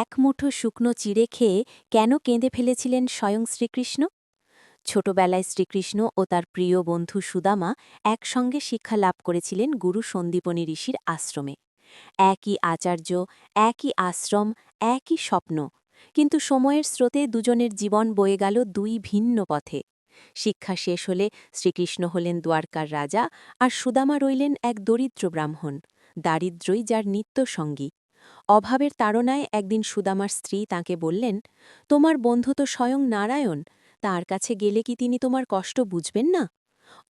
এক মুঠো শুকনো চিড়ে খেয়ে কেন কেঁদে ফেলেছিলেন স্বয়ং শ্রীকৃষ্ণ? ছোটবেলায় শ্রীকৃষ্ণ ও তার প্রিয় বন্ধু সুদামা একসঙ্গে শিক্ষা লাভ করেছিলেন গুরু সন্দীপনী ঋষির আশ্রমে। একই আচার্য, একই আশ্রম, একই স্বপ্ন, কিন্তু সময়ের স্রোতে দুজনের জীবন বয়ে গেল দুই ভিন্ন পথে। শিক্ষা শেষ হলে শ্রীকৃষ্ণ হলেন দ্বারকার রাজা আর সুদামা রইলেন এক দরিদ্র ব্রাহ্মণ, দারিদ্রই যার নিত্যসঙ্গী। অভাবের তাড়নায় একদিন সুদামার স্ত্রী তাকে বললেন, তোমার বন্ধু তো স্বয়ং নারায়ণ, তার কাছে গেলে কি তিনি তোমার কষ্ট বুঝবেন না?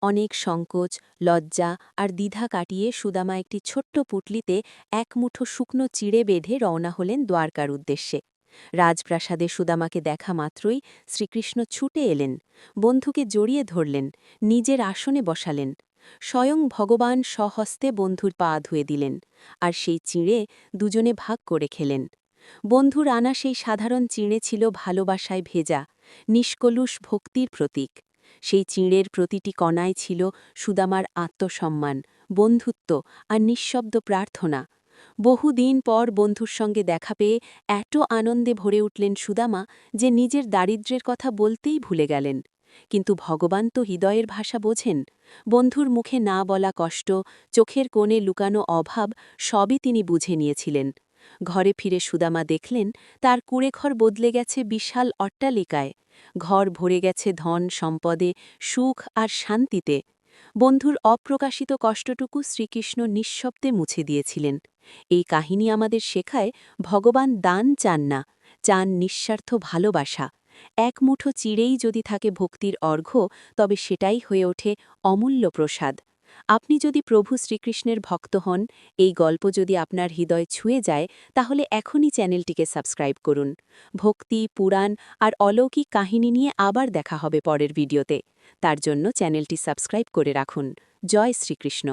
অনেক সংকোচ, লজ্জা আর দ্বিধা কাটিয়ে সুদামা একটি ছোট্ট পুটলিতে এক মুঠো শুকনো চিড়ে বেঁধে রওনা হলেন দ্বারকার উদ্দেশ্যে। রাজপ্রাসাদে সুদামাকে দেখা মাত্রই শ্রীকৃষ্ণ ছুটে এলেন, বন্ধুকে জড়িয়ে ধরলেন, নিজের আসনে বসালেন। স্বয়ং ভগবান স্বহস্তে বন্ধুর পা ধুয়ে দিলেন আর সেই চিঁড়ে দুজনে ভাগ করে খেলেন। বন্ধুর আনা সেই সাধারণ চিঁড়ে ছিল ভালোবাসায় ভেজা, নিষ্কলুষ ভক্তির প্রতীক। সেই চিঁড়ের প্রতিটি কণায় ছিল সুদামার আত্মসম্মান, বন্ধুত্ব আর নিঃশব্দ প্রার্থনা। বহুদিন পর বন্ধুর সঙ্গে দেখা পেয়ে এত আনন্দে ভরে উঠলেন সুদামা যে নিজের দারিদ্র্যের কথা বলতেই ভুলে গেলেন। কিন্তু ভগবান তো হৃদয়ের ভাষা বোঝেন। বন্ধুর মুখে না বলা কষ্ট, চোখের কোণে লুকানো অভাব সবই তিনি বুঝে নিয়েছিলেন। ঘরে ফিরে সুদামা দেখলেন, তার কুড়েঘর বদলে গেছে বিশাল অট্টালিকায়। ঘর ভরে গেছে ধন, সম্পদে, সুখ আর শান্তিতে। বন্ধুর অপ্রকাশিত কষ্টটুকু শ্রীকৃষ্ণ নিঃশব্দে মুছে দিয়েছিলেন। এই কাহিনী আমাদের শেখায় ভগবান দান চান না, চান নিঃস্বার্থ ভালোবাসা। এক মুঠো চিড়েই যদি থাকে ভক্তির অর্ঘ্য, তবে সেটাই হয়ে ওঠে অমূল্য প্রসাদ। আপনি যদি প্রভু শ্রীকৃষ্ণের ভক্ত হন, এই গল্প যদি আপনার হৃদয় ছুঁয়ে যায়, তাহলে এখনই চ্যানেলটিকে সাবস্ক্রাইব করুন। ভক্তি, পুরাণ আর অলৌকিক কাহিনী নিয়ে আবার দেখা হবে পরের ভিডিওতে। তার জন্য চ্যানেলটি সাবস্ক্রাইব করে রাখুন। জয় শ্রীকৃষ্ণ।